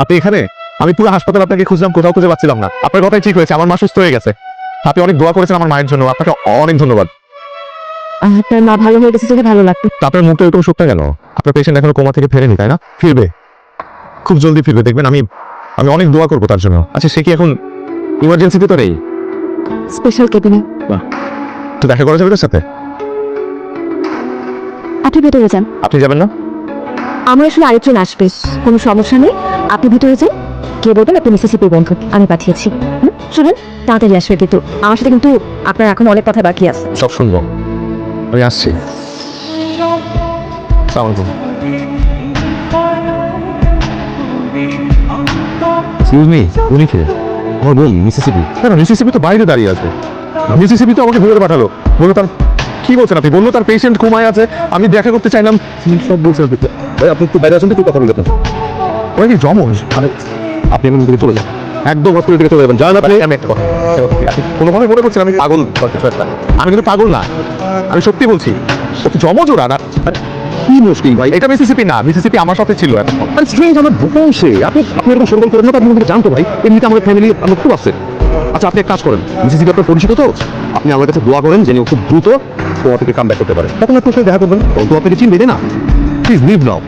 আপনি এখানে? আমি পুরো হাসপাতাল আপনাকে খুঁজলাম কোথাও খুঁজে পাচ্ছিলাম না। আপনার কথাই ঠিক হয়েছে আমার মা সুস্থ হয়ে গেছে। আপনি অনেক দোয়া করেছেন আমার মায়ের জন্য আপনাকে অনেক ধন্যবাদ। আপনার মা ভালো হয়ে গেছে জেনে ভালো লাগতো আপনার মুখটা এরকম শুকনা কেন? আপনার পেশেন্ট এখনও কোমা থেকে ফেরেনি তাই না? ফিরবে। খুব জলদি ফিরবে দেখবেন আমি আমি অনেক দোয়া করব তার জন্য। আচ্ছা সে কি এখন ইমার্জেন্সিতে তো নেই স্পেশাল কেবিনে তো দেখা করা যাবে তার সাথে? আপনি ভেতরে যান। আপনি যাবেন না? আমার আসলে আরেকজন আসবে কোনো সমস্যা নেই। আপনি ভিতরে যান। কে বলবেন? আপনি মিসিসিপি বন্ধু। আমি পাঠিয়েছি। হুম, শুনুন তাড়াতাড়ি আসবে কিন্তু আমার সাথে কিন্তু আপনার এখন অনেক কথা বাকি আছে। সব শুনব। আমি আসছি। সালাম আলাইকুম এক্সকিউজ মি উনি কে? আমার বোন মিসিসিপি কেন মিসিসিপি তো বাইরে দাঁড়িয়ে আছে। মিসিসিপি তো আমাকে ভেতরে পাঠালো। বলল তার কি বলছেন আপনি? বলল তার পেশেন্ট ঘুমায় আছে। আমি দেখা করতে চাইলাম। সব বলছেন আপনি। একটু বাইরে আসেন একটু কথা বলতে ওরা কি জমজ মানে আপনি এখন দিকে চলে যান। একদম হসপিটাল থেকে চলে যাবেন। যান আপনি? আমি একটা কথা কোনোভাবে মনে করছেন আমি পাগল। আমি কিন্তু পাগল না। আমি সত্যি বলছি জমজ ওরা না। কি মুশকিল ভাই এটা মিসিসিপি না। মিসিসিপি আমার সাথে ছিল আর স্ট্রেঞ্জ আমার ভূগোল সে আপনি আপনি এরকম সেরকম করেন না আপনি আমাকে জানতো ভাই। এমনিতে আমাদের ফ্যামিলি আমার খুব আছে। আচ্ছা আপনি এক কাজ করেন। মিসিসিপি আপনার পরিচিত তো? আপনি আমার কাছে দোয়া করেন যেন ও খুব দ্রুত তোমার থেকে কাম ব্যাক করতে পারে তখন আপনার সাথে দেখা করবেন তো আপনাকে চিনবে না? প্লিজ লিভ নাও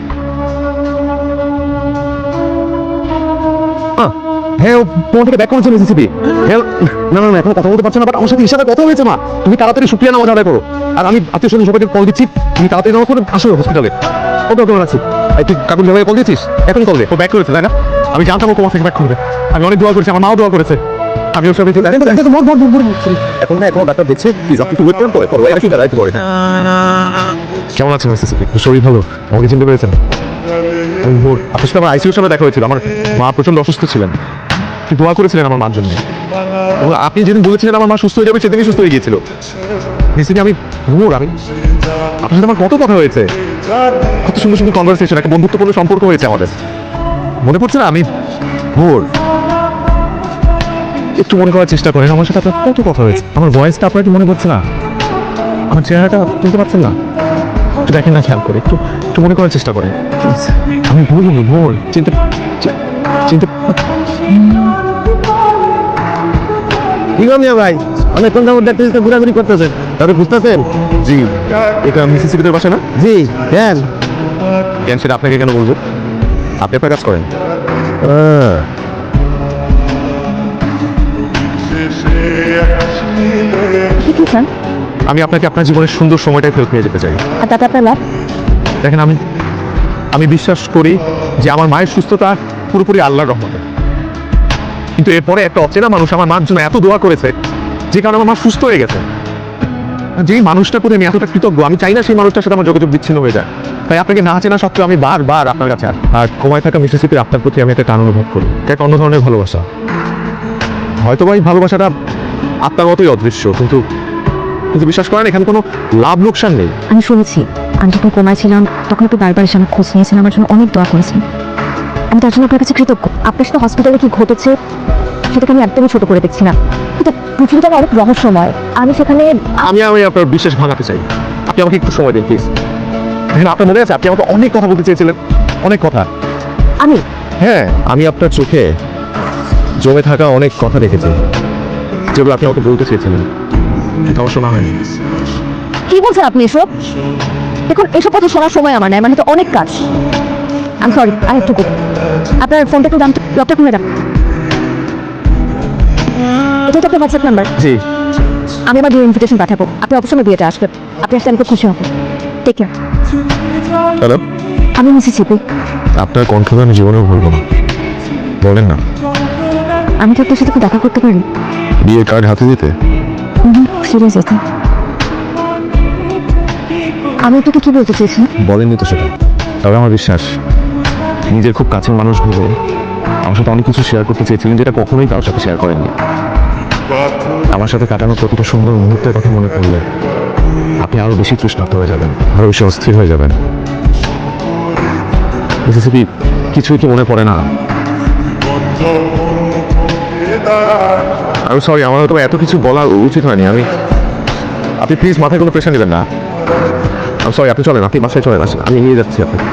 হ্যাঁ তোমার থেকে ব্যাক করেছে মিসিসিপি হ্যাঁ না না না এখন কথা বলতে পারছ না বাট আমার সাথে ইশারা কথা হয়েছে মা। তুমি তাড়াতাড়ি শুক্রিয়া নামাজ আদায় করো আর আমি আত্মীয় স্বজন সবাইকে কল দিচ্ছি তুমি তাড়াতাড়ি নামাজ করে আসো হসপিটালে ওকে ওকে রাখছি। তুই কাকুর জামাই কল দিচ্ছিস এখন কল দে। ও ব্যাক করেছে তাই না? আমি জানতাম ও কোমা থেকে ব্যাক করবে। আমি অনেক দোয়া করেছি আমার মাও দোয়া করেছে। আমি ওর সাথে। এখন না এখন ডাক্তার দেখছে প্লিজ আপনি একটু ওয়েট করেন পরে করো একটু দাঁড়াইতে পারে। কেমন আছেন মিসিসিপি শরীর ভালো? আমাকে চিনতে পেরেছেন? আপনার সাথে আমার আইসিউর সাথে দেখা হয়েছিল। আমার মা প্রচণ্ড অসুস্থ ছিলেন। দোয়া করেছিলেন আমার মার জন্য। আপনি যেদিন বলেছিলেন আমার মা সুস্থ হয়ে যাবে, সেদিনই সুস্থ হয়ে গিয়েছিল। মিসিসিপি আমি ভোর আমি আপনার সাথে আমার কত কথা হয়েছে। কত সুন্দর সুন্দর কনভারসেশন একটা বন্ধুত্বপূর্ণ সম্পর্ক হয়েছে আমাদের। মনে পড়ছে না, আমি ভোর। একটু মনে করার চেষ্টা করেন, আমার সাথে আপনার কত কথা হয়েছে? আমার ভয়েসটা আপনার কি মনে পড়ছে না? আমার চেহারাটা চিনতে পারছেন না? একটু দেখেন না, খেয়াল করে, একটু একটু মনে করার চেষ্টা করেন। আমি ভুল চিনতে, চি- চিনতে ভাই? অনেকক্ষণ যাবত দেখতেছি ঘোরাঘুরি করতেছেন। তাহলে বুঝতেছেন জি। এটা বাসা না? জি কেন? কেন সেটা আপনাকে কেন বলব? আপনি একটা কাজ করেন। কি কি চান আমি আপনাকে আপনার জীবনের সুন্দর সময়টাই ফেরত নিয়ে যেতে চাই। আর তাতে আপনার লাভ? দেখেন আমি আমি বিশ্বাস করি যে আমার মায়ের সুস্থতা পুরোপুরি আল্লাহর রহমতে। কিন্তু এরপরে একটা অচেনা মানুষ আমার মার জন্য এত দোয়া করেছে, যে কারণে আমার মা সুস্থ হয়ে গেছে। যেই মানুষটা করে আমি এতটা কৃতজ্ঞ, আমি চাই না সেই মানুষটার সাথে আমার যোগাযোগ বিচ্ছিন্ন হয়ে যায়। তাই আপনাকে না চেনা সত্ত্বেও আমি বারবার আপনার কাছে। আর কমায় থাকা মিসিসিপির আপনার প্রতি আমি একটা টান অনুভব করি। এটা অন্য ধরনের ভালোবাসা। হয়তো বা এই ভালোবাসাটা আপনার মতোই অদৃশ্য, কিন্তু কিন্তু বিশ্বাস করেন, এখানে কোনো লাভ লোকসান নেই। আমি শুনেছি আমি যখন কোমায় ছিলাম, তখন একটু বারবার এসে আমার খোঁজ নিয়েছেন আমার জন্য অনেক দোয়া করেছেন আমি তার জন্য আপনার কাছে কৃতজ্ঞ। আপনার সাথে হসপিটালে কি ঘটেছে সেটাকে আমি একদমই ছোট করে দেখছি না। কিন্তু পৃথিবীটা অনেক রহস্যময়। আমি সেখানে আমি আমি আপনার বিশ্বাস ভাঙাতে চাই। আপনি আমাকে একটু সময় দিন প্লিজ আপনার মনে আছে আপনি আমাকে অনেক কথা বলতে চেয়েছিলেন। অনেক কথা। আমি হ্যাঁ আমি আপনার চোখে জমে থাকা অনেক কথা দেখেছি। যেগুলো আপনি আমাকে বলতে চেয়েছিলেন। এটা আমার শোনা হয়নি। কি বলছেন আপনি এসব? দেখুন এসব কথা শোনার সময় আমার নাই মানে তো অনেক কাজ। আমি সরি আই একটু আপনার ফোনটা একটু দাম ডক্টর খুলে দাম এটা তো আপনার হোয়াটসঅ্যাপ নাম্বার জি। আমি আমার বিয়ে ইনভিটেশন পাঠাবো। আপনি অবশ্যই বিয়েটা আসবেন। আপনি আসলে আমি খুব খুশি হব। টেক কেয়ার হ্যালো আমি মিসিসিপি আপনার কণ্ঠটা আমি জীবনেও ভুলবো না। বলেন না। আমি তো আপনার সাথে দেখা করতে পারি। বিয়ের কার্ড হাতে দিতে? সিরিয়াস আছে আমি আপনাকে কি বলতে চেয়েছি বলেননি তো সেটা। তবে আমার বিশ্বাস। নিজের খুব কাছের মানুষ ভেবে আমার সাথে অনেক কিছু শেয়ার করতে চেয়েছিলেন যেটা কখনোই কারোর সাথে শেয়ার করেননি। আমার সাথে কাটানো প্রতিটা সুন্দর মুহূর্তের কথা মনে পড়লে আপনি আরও বেশি তৃষ্ণার্ত হয়ে যাবেন। আরও বেশি অস্থির হয়ে যাবেন। মিসিসিপি কিছুই কি মনে পড়ে না। আমি সরি আমার হয়তো এত কিছু বলা উচিত হয়নি। আমি আপনি প্লিজ মাথায় কোনো প্রেশার নেবেন না। আমি সরি আপনি চলেন আপনি বাসায় চলেন আসেন। আমি নিয়ে যাচ্ছি আপনাকে।